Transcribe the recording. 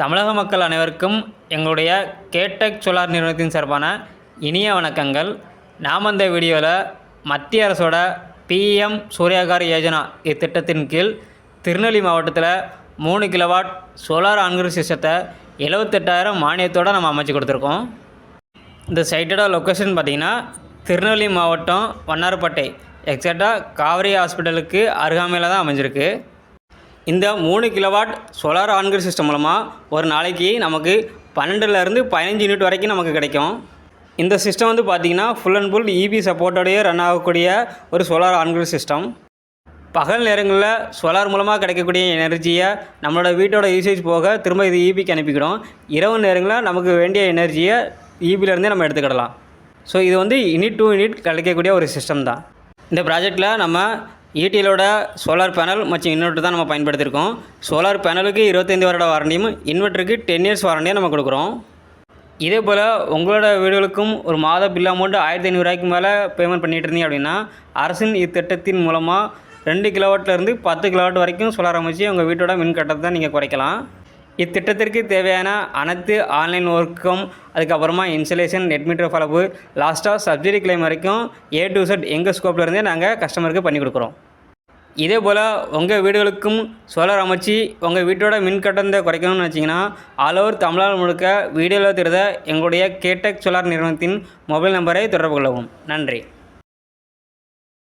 தமிழக மக்கள் அனைவருக்கும் எங்களுடைய கேட்டக் சோலார் நிறுவனத்தின் சார்பான இனிய வணக்கங்கள். நாம் அந்த வீடியோவில் மத்திய அரசோட பிஎம் சூர்யாகார் யோஜனா இத்திட்டத்தின் கீழ் திருநெல்வேலி மாவட்டத்தில் மூணு கிலோவாட் சோலார் ஆன்கிரி சிஸ்டத்தை எழுவத்தெட்டாயிரம் மானியத்தோடு நம்ம அமைச்சு கொடுத்துருக்கோம். இந்த சைட்டோட லொக்கேஷன் பார்த்திங்கன்னா திருநெல்வேலி மாவட்டம் வண்ணாரப்பேட்டை எக்ஸாக்டாக காவிரி ஹாஸ்பிட்டலுக்கு அருகாமையில் தான் அமைஞ்சிருக்கு. இந்த மூணு கிலோவாட் சோலார் ஆன்கிரி சிஸ்டம் மூலமாக ஒரு நாளைக்கு நமக்கு பன்னெண்டுலேருந்து பதினஞ்சு யூனிட் வரைக்கும் நமக்கு கிடைக்கும். இந்த சிஸ்டம் வந்து பார்த்திங்கன்னா ஃபுல் அண்ட் ஃபுல் இபி சப்போர்ட்டோடையே ரன் ஆகக்கூடிய ஒரு சோலார் ஆன்கிரி சிஸ்டம் பகல் நேரங்களில் சோலார் மூலமாக கிடைக்கக்கூடிய எனர்ஜியை நம்மளோட வீட்டோட யூசேஜ் போக திரும்ப இது ஈபிக்கு அனுப்பிக்கிடும் இரவு நேரங்களில் நமக்கு வேண்டிய எனர்ஜியை ஈபிலேருந்தே நம்ம எடுத்துக்கிடலாம். ஸோ இது வந்து யூனிட் டூ யூனிட் கிடைக்கக்கூடிய ஒரு சிஸ்டம் தான். இந்த ப்ராஜெக்டில் நம்ம ஈடிஎலோட சோலார் பேனல் மற்றும் இன்வெர்ட்டர் தான் நம்ம பயன்படுத்தியிருக்கோம். சோலார் பேனலுக்கு இருபத்தைந்து வருட வாரண்டியும் இன்வெர்ட்டருக்கு டென் இயர்ஸ் வாரண்டியும் நம்ம கொடுக்குறோம். இதே போல் உங்களோட வீடுகளுக்கும் ஒரு மாத பில் அமௌண்ட் ஆயிரத்தி ஐநூறுரூவாய்க்கு மேலே பேமெண்ட் பண்ணிகிட்டு இருந்தீங்க அப்படின்னா அரசின் இத்திட்டத்தின் மூலமாக ரெண்டு கிலோவாட்லேருந்து பத்து கிலோவாட் வரைக்கும் சோலார் அமைச்சு உங்கள் வீட்டோட மின் கட்டணத்தை நீங்கள் குறைக்கலாம். இத்திட்டத்திற்கு தேவையான அனைத்து ஆன்லைன் ஒர்க்கும் அதுக்கப்புறமா இன்சுலேஷன் நெட் மீட்டர் லாஸ்ட்டாக சப்சிடி கிளைம் வரைக்கும் ஏ டு செட் எங்கள் ஸ்கோப்லேருந்தே நாங்கள் கஸ்டமருக்கு பண்ணி கொடுக்குறோம். இதே போல் உங்கள் வீடுகளுக்கும் சோலார் அமைச்சு உங்கள் வீட்டோட மின் கட்டணத்தை குறைக்கணும்னு வச்சிங்கன்னா ஆல் ஓவர் தமிழ்நாடு முழுக்க வீடியோவில் திருத எங்களுடைய கேடெக் சோலார் நிறுவனத்தின் மொபைல் நம்பரை தொடர்பு கொள்ளவும். நன்றி.